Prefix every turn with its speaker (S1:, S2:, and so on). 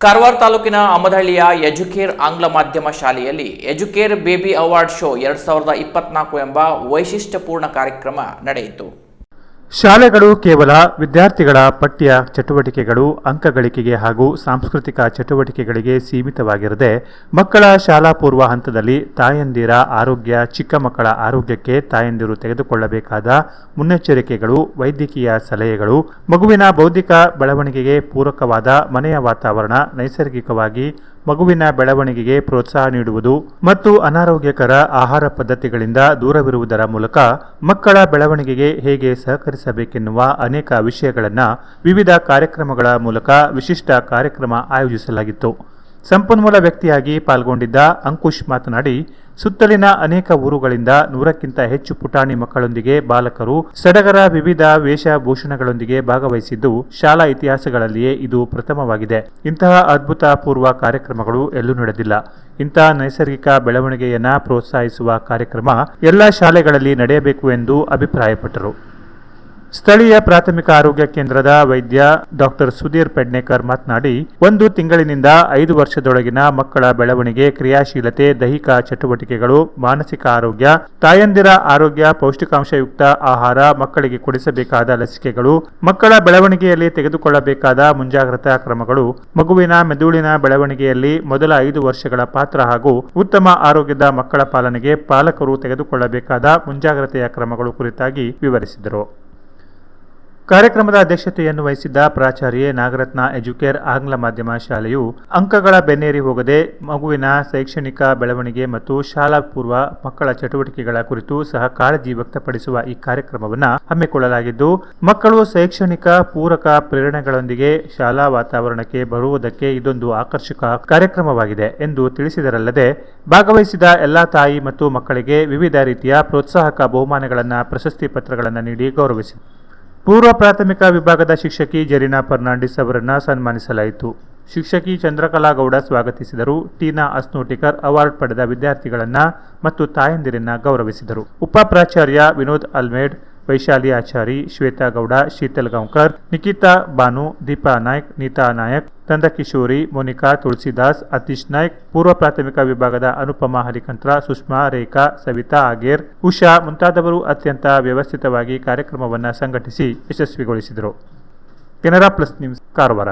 S1: ಕಾರವಾರ ತಾಲೂಕಿನ ಅಮದಹಳ್ಳಿಯ ಎಜುಕೇರ್ ಆಂಗ್ಲ ಮಾಧ್ಯಮ ಶಾಲೆಯಲ್ಲಿ ಎಜುಕೇರ್ ಬೇಬಿ ಅವಾರ್ಡ್ ಶೋ ಎರಡ್ ಸಾವಿರದ ಇಪ್ಪತ್ನಾಲ್ಕು ಎಂಬ ವೈಶಿಷ್ಟ್ಯಪೂರ್ಣ ಕಾರ್ಯಕ್ರಮ ನಡೆಯಿತು.
S2: ಶಾಲೆಗಳು ಕೇವಲ ವಿದ್ಯಾರ್ಥಿಗಳ ಪಠ್ಯ ಚಟುವಟಿಕೆಗಳು, ಅಂಕಗಳಿಕೆಗೆ ಹಾಗೂ ಸಾಂಸ್ಕೃತಿಕ ಚಟುವಟಿಕೆಗಳಿಗೆ ಸೀಮಿತವಾಗಿರದೆ, ಮಕ್ಕಳ ಶಾಲಾ ಪೂರ್ವ ಹಂತದಲ್ಲಿ ತಾಯಂದಿರ ಆರೋಗ್ಯ, ಚಿಕ್ಕ ಮಕ್ಕಳ ಆರೋಗ್ಯಕ್ಕೆ ತಾಯಂದಿರು ತೆಗೆದುಕೊಳ್ಳಬೇಕಾದ ಮುನ್ನೆಚ್ಚರಿಕೆಗಳು, ವೈದ್ಯಕೀಯ ಸಲಹೆಗಳು, ಮಗುವಿನ ಬೌದ್ಧಿಕ ಬೆಳವಣಿಗೆಗೆ ಪೂರಕವಾದ ಮನೆಯ ವಾತಾವರಣ, ನೈಸರ್ಗಿಕವಾಗಿ ಮಗುವಿನ ಬೆಳವಣಿಗೆಗೆ ಪ್ರೋತ್ಸಾಹ ನೀಡುವುದು ಮತ್ತು ಅನಾರೋಗ್ಯಕರ ಆಹಾರ ಪದ್ಧತಿಗಳಿಂದ ದೂರವಿರುವುದರ ಮೂಲಕ ಮಕ್ಕಳ ಬೆಳವಣಿಗೆಗೆ ಹೇಗೆ ಸಹಕರಿಸಬೇಕೆನ್ನುವ ಅನೇಕ ವಿಷಯಗಳನ್ನು ವಿವಿಧ ಕಾರ್ಯಕ್ರಮಗಳ ಮೂಲಕ ವಿಶಿಷ್ಟ ಕಾರ್ಯಕ್ರಮ ಆಯೋಜಿಸಲಾಗಿತ್ತು. ಸಂಪನ್ಮೂಲ ವ್ಯಕ್ತಿಯಾಗಿ ಪಾಲ್ಗೊಂಡಿದ್ದ ಅಂಕುಶ್ ಮಾತನಾಡಿ ಸುತ್ತಲಿನ ಅನೇಕ ಊರುಗಳಿಂದ ನೂರಕ್ಕಿಂತ ಹೆಚ್ಚು ಪುಟಾಣಿ ಮಕ್ಕಳೊಂದಿಗೆ ಬಾಲಕರು ಸಡಗರ ವಿವಿಧ ವೇಷಭೂಷಣಗಳೊಂದಿಗೆ ಭಾಗವಹಿಸಿದ್ದು ಶಾಲಾ ಇತಿಹಾಸಗಳಲ್ಲಿಯೇ ಇದು ಪ್ರಥಮವಾಗಿದೆ. ಇಂತಹ ಅದ್ಭುತ ಪೂರ್ವ ಕಾರ್ಯಕ್ರಮಗಳು ಎಲ್ಲೂ ನಡೆದಿಲ್ಲ. ಇಂತಹ ನೈಸರ್ಗಿಕ ಬೆಳವಣಿಗೆಯನ್ನ ಪ್ರೋತ್ಸಾಹಿಸುವ ಕಾರ್ಯಕ್ರಮ ಎಲ್ಲ ಶಾಲೆಗಳಲ್ಲಿ ನಡೆಯಬೇಕು ಎಂದು ಅಭಿಪ್ರಾಯಪಟ್ಟರು. ಸ್ಥಳೀಯ ಪ್ರಾಥಮಿಕ ಆರೋಗ್ಯ ಕೇಂದ್ರದ ವೈದ್ಯ ಡಾಕ್ಟರ್ ಸುಧೀರ್ ಪೆಡ್ನೇಕರ್ ಮಾತನಾಡಿ, ಒಂದು ತಿಂಗಳಿನಿಂದ ಐದು ವರ್ಷದೊಳಗಿನ ಮಕ್ಕಳ ಬೆಳವಣಿಗೆ, ಕ್ರಿಯಾಶೀಲತೆ, ದೈಹಿಕ ಚಟುವಟಿಕೆಗಳು, ಮಾನಸಿಕ ಆರೋಗ್ಯ, ತಾಯಂದಿರ ಆರೋಗ್ಯ, ಪೌಷ್ಟಿಕಾಂಶಯುಕ್ತ ಆಹಾರ, ಮಕ್ಕಳಿಗೆ ಕೊಡಿಸಬೇಕಾದ ಲಸಿಕೆಗಳು, ಮಕ್ಕಳ ಬೆಳವಣಿಗೆಯಲ್ಲಿ ತೆಗೆದುಕೊಳ್ಳಬೇಕಾದ ಮುಂಜಾಗ್ರತಾ ಕ್ರಮಗಳು, ಮಗುವಿನ ಮೆದುಳಿನ ಬೆಳವಣಿಗೆಯಲ್ಲಿ ಮೊದಲ ಐದು ವರ್ಷಗಳ ಪಾತ್ರ ಹಾಗೂ ಉತ್ತಮ ಆರೋಗ್ಯದ ಮಕ್ಕಳ ಪಾಲನೆಗೆ ಪಾಲಕರು ತೆಗೆದುಕೊಳ್ಳಬೇಕಾದ ಮುಂಜಾಗ್ರತೆಯ ಕ್ರಮಗಳು ಕುರಿತಾಗಿ ವಿವರಿಸಿದರು. ಕಾರ್ಯಕ್ರಮದ ಅಧ್ಯಕ್ಷತೆಯನ್ನು ವಹಿಸಿದ್ದ ಪ್ರಾಚಾರ್ಯೆ ನಾಗರತ್ನ ಎಜುಕೇರ್ ಆಂಗ್ಲ ಮಾಧ್ಯಮ ಶಾಲೆಯು ಅಂಕಗಳ ಬೆನ್ನೇರಿ ಹೋಗದೆ ಮಗುವಿನ ಶೈಕ್ಷಣಿಕ ಬೆಳವಣಿಗೆ ಮತ್ತು ಶಾಲಾ ಪೂರ್ವ ಮಕ್ಕಳ ಚಟುವಟಿಕೆಗಳ ಕುರಿತು ಸಹ ಕಾಳಜಿ ವ್ಯಕ್ತಪಡಿಸುವ ಈ ಕಾರ್ಯಕ್ರಮವನ್ನು ಹಮ್ಮಿಕೊಳ್ಳಲಾಗಿದ್ದು, ಮಕ್ಕಳು ಶೈಕ್ಷಣಿಕ ಪೂರಕ ಪ್ರೇರಣೆಗಳೊಂದಿಗೆ ಶಾಲಾ ವಾತಾವರಣಕ್ಕೆ ಬರುವುದಕ್ಕೆ ಇದೊಂದು ಆಕರ್ಷಕ ಕಾರ್ಯಕ್ರಮವಾಗಿದೆ ಎಂದು ತಿಳಿಸಿದರಲ್ಲದೆ, ಭಾಗವಹಿಸಿದ ಎಲ್ಲಾ ತಾಯಿ ಮತ್ತು ಮಕ್ಕಳಿಗೆ ವಿವಿಧ ರೀತಿಯ ಪ್ರೋತ್ಸಾಹಕ ಬಹುಮಾನಗಳನ್ನು ಪ್ರಶಸ್ತಿ ಪತ್ರಗಳನ್ನು ನೀಡಿ ಗೌರವಿಸಿದರು ಪೂರ್ವ ಪ್ರಾಥಮಿಕ ವಿಭಾಗದ ಶಿಕ್ಷಕಿ ಜರೀನಾ ಫರ್ನಾಂಡಿಸ್ ಅವರನ್ನು ಸನ್ಮಾನಿಸಲಾಯಿತು. ಶಿಕ್ಷಕಿ ಚಂದ್ರಕಲಾ ಗೌಡ ಸ್ವಾಗತಿಸಿದರು. ಟೀನಾ ಅಸ್ನೋಟಿಕರ್ ಅವಾರ್ಡ್ ಪಡೆದ ವಿದ್ಯಾರ್ಥಿಗಳನ್ನು ಮತ್ತು ತಾಯಂದಿರನ್ನ ಗೌರವಿಸಿದರು. ಉಪ ಪ್ರಾಚಾರ್ಯ ವಿನೋದ್ ಅಲ್ಮೇಡ್ ವೈಶಾಲಿ ಆಚಾರಿ, ಶ್ವೇತಾ ಗೌಡ, ಶೀತಲ್ ಗಾಂವ್ಕರ್ ನಿಖಿತಾ ಬಾನು, ದೀಪಾ ನಾಯ್ಕ್, ನೀತಾ ನಾಯಕ್ ತಂದಕಿಶೋರಿ ಮೋನಿಕಾ ತುಳಸಿದಾಸ್, ಅತೀಶ್ ನಾಯ್ಕ್, ಪೂರ್ವ ಪ್ರಾಥಮಿಕ ವಿಭಾಗದ ಅನುಪಮಾ ಹರಿಕಂತ್ರ, ಸುಷ್ಮಾ, ರೇಖಾ, ಸವಿತಾ ಆಗೇರ್, ಉಷಾ ಮುಂತಾದವರು ಅತ್ಯಂತ ವ್ಯವಸ್ಥಿತವಾಗಿ ಕಾರ್ಯಕ್ರಮವನ್ನು ಸಂಘಟಿಸಿ ಯಶಸ್ವಿಗೊಳಿಸಿದರು. Canara plus news, Karwar.